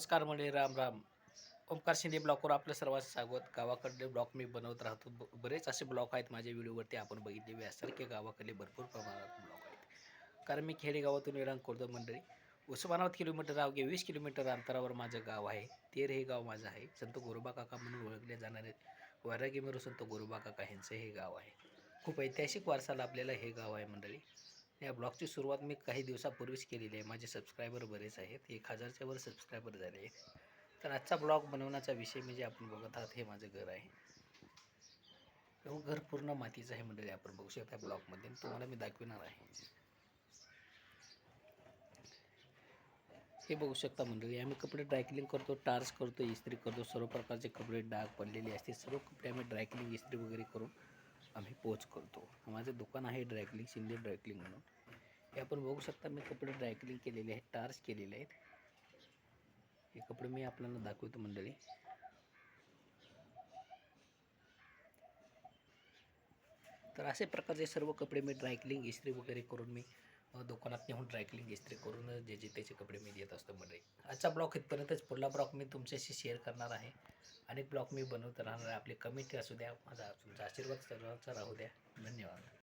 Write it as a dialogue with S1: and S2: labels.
S1: नमस्कार म्हणजे राम राम. ओमकार शिंदे ब्लॉकवर आपलं सर्वांचं स्वागत. गावाकडले ब्लॉक मी बनवत राहतो. ब- बरेच असे ब्लॉक आहेत माझ्या व्हिडिओवरती. आपण बघितले की गावाकडले भरपूर प्रमाणात ब्लॉक आहेत. कारण मी खेडेगावातून विरांग करतो मंडळी. उस्मानाबाद किलोमीटर अवघे वीस किलोमीटर अंतरावर माझं गाव आहे. तेर हे गाव माझं आहे. संत गोरोबा काका म्हणून ओळखले जाणारे वैरागीमेरू संत गोरोबा काका यांचं हे गाव आहे. खूप ऐतिहासिक वारसा लाभलेलं हे गाव आहे मंडळी. या ब्लॉगची सुरुवात मी काही दिवसापूर्वीच केलेली आहे. माझे सबस्क्रायबर बरेच आहेत. एक हजारच्या वर सबस्क्रायबर झाले आहेत. तर आजचा ब्लॉग बनवण्याचा विषय म्हणजे आपण बघत आहात हे माझं घर आहे. हो, घर पूर्ण मातीचं आहे मंडळी. आपण बघू शकता ब्लॉगमध्ये. तुम्हाला मी दाखविणार आहे. हे बघू शकता मंडळी आम्ही कपडे ड्रायक्लिंग करतो टार्स करतो इस्त्री करतो. सर्व प्रकारचे कपडे डाग पडलेले असते सर्व कपडे आम्ही ड्रायक्लिंग इस्त्री वगैरे करून आम्ही पोच करतो. माझं दुकान आहे ड्रायक्लिंग शिंदे ड्रायक्लिंग म्हणून. हे आपण बघू शकता मी कपडे ड्रायक्लिंग केलेले आहेत टार्स केलेले आहेत. हे कपडे मी आपल्याला दाखवतो मंडळी. तर असे प्रकारचे सर्व कपडे मी ड्रायक्लिंग इस्त्री वगैरे करून मी दुकानात नेऊन ड्रायक्लिंग इस्त्री करून जे जे त्याचे कपडे मी देत असतो मंडळी. आजचा ब्लॉग इथपर्यंतच. पुढला ब्लॉग मी तुमच्याशी शेअर करणार आहे. अनेक ब्लॉग मी बनवत राहणार आहे. कमिटी कमेंट असू द्या माझा तुमचा आशीर्वाद सर्वांचा राहू द्या. धन्यवाद.